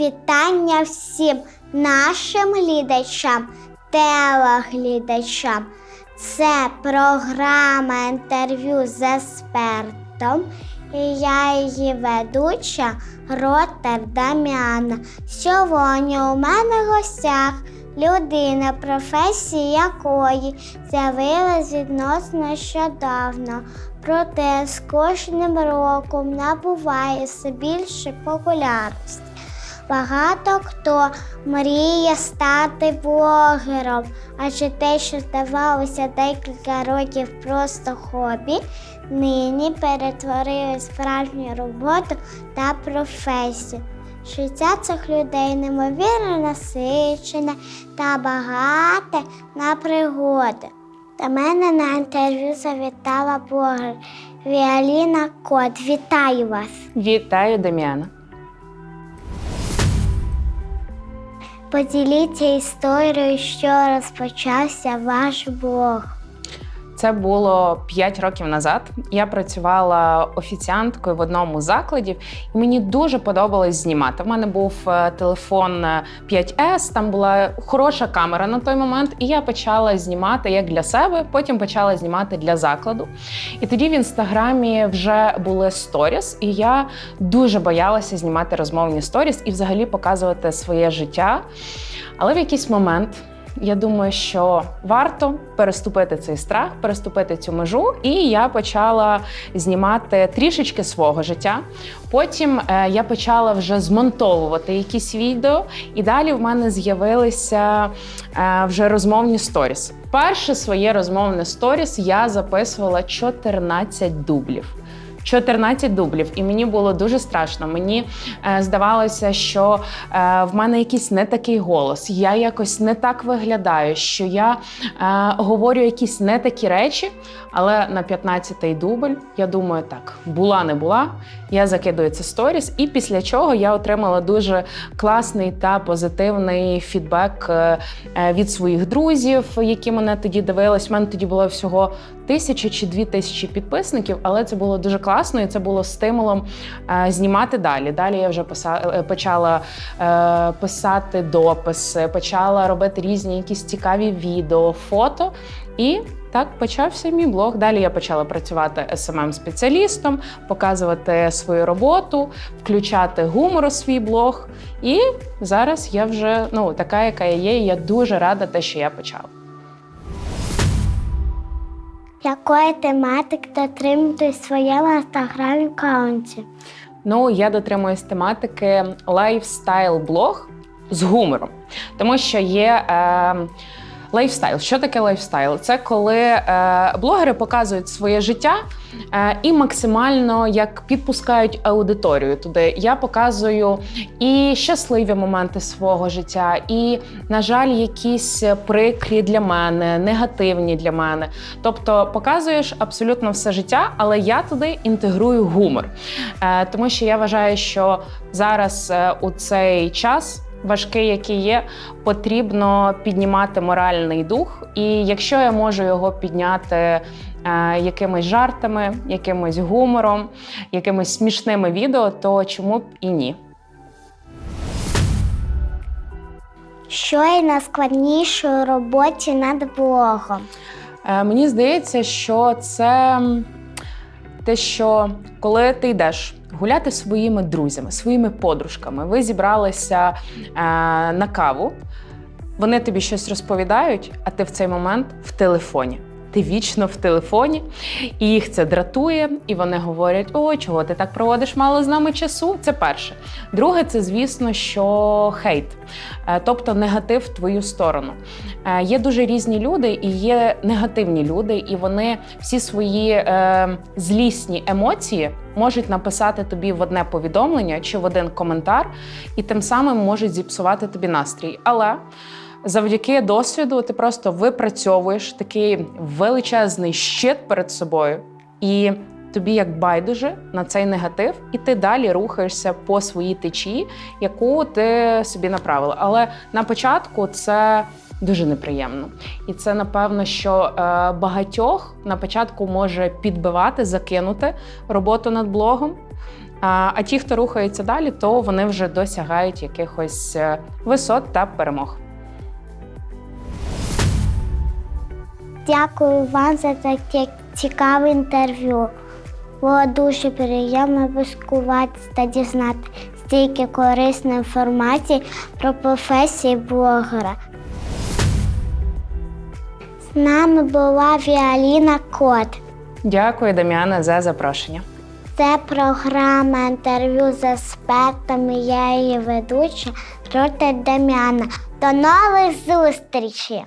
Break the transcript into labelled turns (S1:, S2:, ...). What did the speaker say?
S1: Вітання всім нашим глядачам, телеглядачам. Це програма інтерв'ю з експертом. І я її ведуча Ротер Дам'яна. Сьогодні у мене в гостях людина, професія якої з'явилась відносно нещодавно. Проте з кожним роком набуває все більше популярності. Багато хто мріє стати блогером, адже те, що здавалося декілька років просто хобі, нині перетворили справжню роботу та професію. Життя цих людей неймовірно насичене та багате на пригоди. До мене на інтерв'ю завітала блогер Віаліна Кот. Вітаю вас!
S2: Вітаю, Дем'яна.
S1: Поділіться історією, що розпочався ваш блог.
S2: Це було 5 років назад. Я працювала офіціанткою в одному з закладів, і мені дуже подобалось знімати. У мене був е, телефон е, 5S, там була хороша камера на той момент, і я почала знімати як для себе, потім почала знімати для закладу. І тоді в інстаграмі вже були сторіс, і я дуже боялася знімати розмовні сторіс і взагалі показувати своє життя. Але в якийсь момент. Я думаю, що варто переступити цей страх, переступити цю межу, і я почала знімати трішечки свого життя. Потім е, я почала вже змонтовувати якісь відео, і далі в мене з'явилися е, вже розмовні сторіс. Перше своє розмовне сторіс я записувала 14 дублів. 14 дублів, і мені було дуже страшно. Мені е, здавалося, що е, в мене якийсь не такий голос, я якось не так виглядаю, що я е, говорю якісь не такі речі. Але на 15-й дубль я думаю, так була не була. Я закидую це сторіс, і після чого я отримала дуже класний та позитивний фідбек е, е, від своїх друзів, які мене тоді дивились. У мене тоді було всього тисяча чи дві тисячі підписників, але це було дуже класно і це було стимулом е, знімати далі. Далі я вже писа- е, почала е, писати дописи, почала робити різні якісь цікаві відео, фото. І так почався мій блог. Далі я почала працювати smm спеціалістом показувати свою роботу, включати гумор у свій блог. І зараз я вже ну така, яка я є. і Я дуже рада, те, що я почала.
S1: Якої тематики дотримуєтесь в своєму інстаграм аккаунті?
S2: Ну, я дотримуюсь тематики лайфстайл-блог з гумором, тому що є. Е, Лайфстайл. Що таке лайфстайл? Це коли е, блогери показують своє життя е, і максимально як підпускають аудиторію туди. Я показую і щасливі моменти свого життя, і, на жаль, якісь прикрі для мене, негативні для мене. Тобто показуєш абсолютно все життя, але я туди інтегрую гумор. Е, тому що я вважаю, що зараз е, у цей час важкий, який є, потрібно піднімати моральний дух. І якщо я можу його підняти е, якимись жартами, якимось гумором, якимись смішними відео, то чому б і ні?
S1: Що є найскладніше у роботі над блогом?
S2: Е, Мені здається, що це те, що коли ти йдеш гуляти своїми друзями, своїми подружками, ви зібралися е, на каву, вони тобі щось розповідають, а ти в цей момент в телефоні. Ти вічно в телефоні, і їх це дратує, і вони говорять: о, чого ти так проводиш мало з нами часу? Це перше. Друге, це звісно, що хейт, Е, тобто негатив в твою сторону. Е, Є дуже різні люди, і є негативні люди, і вони всі свої е, злісні емоції можуть написати тобі в одне повідомлення чи в один коментар, і тим самим можуть зіпсувати тобі настрій. Але завдяки досвіду ти просто випрацьовуєш такий величезний щит перед собою, і тобі як байдуже на цей негатив, і ти далі рухаєшся по своїй течії, яку ти собі направила. Але на початку це. Дуже неприємно, і це напевно, що е, багатьох на початку може підбивати, закинути роботу над блогом. А, ті, хто рухається далі, то вони вже досягають якихось е, висот та перемог.
S1: Дякую вам за таке цікаве інтерв'ю. Було дуже приємно поспілкуватися та дізнати стільки корисної інформації про професію блогера. З нами була Віаліна Кот.
S2: Дякую, Дам'яна, за запрошення.
S1: Це програма інтерв'ю з експертами. Я її ведуча проти Дем'яна. До нових зустрічей!